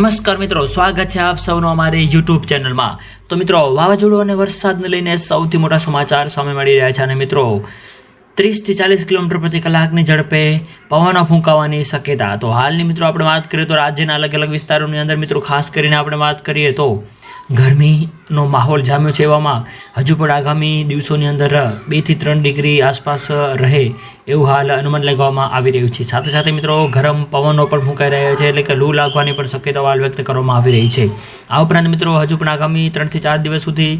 નમસ્કાર મિત્રો, સ્વાગત છે આપ સૌનો અમારી યુટ્યુબ ચેનલમાં. તો મિત્રો, વાવાઝોડું અને વરસાદને લઈને સૌથી મોટા સમાચાર સામે મળી રહ્યા છે અને મિત્રો ત્રીસથી ચાલીસ કિલોમીટર પ્રતિ કલાકની ઝડપે પવનો ફૂંકાવાની શક્યતા. તો હાલની મિત્રો આપણે વાત કરીએ તો રાજ્યના અલગ અલગ વિસ્તારોની અંદર મિત્રો ખાસ કરીને આપણે વાત કરીએ તો ગરમીનો માહોલ જામ્યો છે એવામાં. હજુ પણ આગામી દિવસોની અંદર બેથી ત્રણ ડિગ્રી આસપાસ રહે એવું હાલ અનુમાન લગાવવામાં આવી રહ્યું છે. સાથે સાથે મિત્રો ગરમ પવનો પણ ફૂંકાઈ રહ્યા છે એટલે કે લૂ લાગવાની પણ શક્યતાઓ હાલ વ્યક્ત કરવામાં આવી રહી છે. આ ઉપરાંત મિત્રો હજુ પણ આગામી ત્રણથી ચાર દિવસ સુધી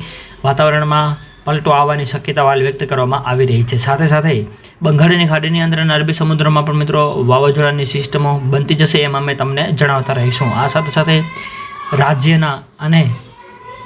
વાતાવરણમાં પલટો આવવાની શક્યતા હાલ વ્યક્ત કરવામાં આવી રહી છે. સાથે સાથે બંગાળની ખાડીની અંદર અને અરબી સમુદ્રમાં પણ મિત્રો વાવાઝોડાની સિસ્ટમો બનતી જશે એમાં અમે તમને જણાવતા રહીશું. આ સાથે સાથે રાજ્યના અને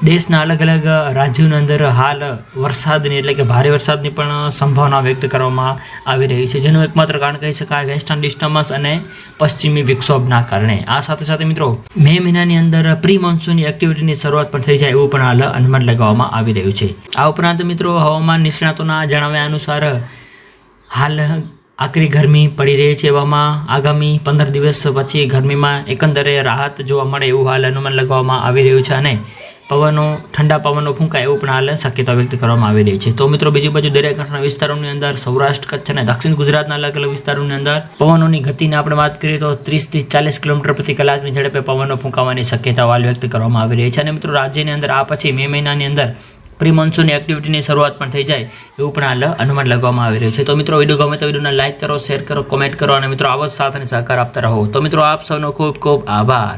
દેશના અલગ અલગ રાજ્યોની અંદર હાલ વરસાદની એટલે કે ભારે વરસાદની પણ સંભાવના વ્યક્ત કરવામાં આવી રહી છે. જેનું એકમાત્ર કારણ કહી શકાય વેસ્ટર્ન ડિસ્ટર્બન્સ અને પશ્ચિમી વિક્ષોભના કારણે. આ સાથે સાથે મિત્રો, મે મહિનાની અંદર પ્રી મોન્સૂનની એક્ટિવિટીની શરૂઆત પણ થઈ જાય એવું પણ હાલ અનુમાન લગાવવામાં આવી રહ્યું છે. આ ઉપરાંત મિત્રો, હવામાન નિષ્ણાતોના જણાવ્યા અનુસાર હાલ આકરી ગરમી પડી રહી છે એવામાં આગામી પંદર દિવસ પછી ગરમીમાં એકંદરે રાહત જોવા મળે એવું હાલ અનુમાન લગાવવામાં આવી રહ્યું છે અને પવનો, ઠંડા પવનો ફૂંકાય એવું પણ હાલ શક્યતા વ્યક્ત કરવામાં આવી રહી છે. તો મિત્રો, બીજી બાજુ દરિયાકાંઠાના વિસ્તારોની અંદર, સૌરાષ્ટ્ર, કચ્છ અને દક્ષિણ ગુજરાતના અલગ અલગ વિસ્તારોની અંદર પવનોની ગતિની આપણે વાત કરીએ તો ત્રીસથી ચાલીસ કિલોમીટર પ્રતિ કલાકની ઝડપે પવનો ફૂંકાવાની શક્યતા હાલ વ્યક્ત કરવામાં આવી રહી છે. અને મિત્રો, રાજ્યની અંદર આ પછી મે મહિનાની અંદર પ્રી મોન્સૂનની એક્ટિવિટીની શરૂઆત પણ થઈ જાય એવું પણ હાલ અનુમાન લગાવવામાં આવી રહ્યું છે. તો મિત્રો, વીડિયો ગમે તો વિડીયોને લાઇક કરો શેર કરો કોમેન્ટ કરો અને મિત્રો, આવો જ સાથ અને સહકાર આપતા રહો. તો મિત્રો, આપ સૌનો ખૂબ ખૂબ આભાર.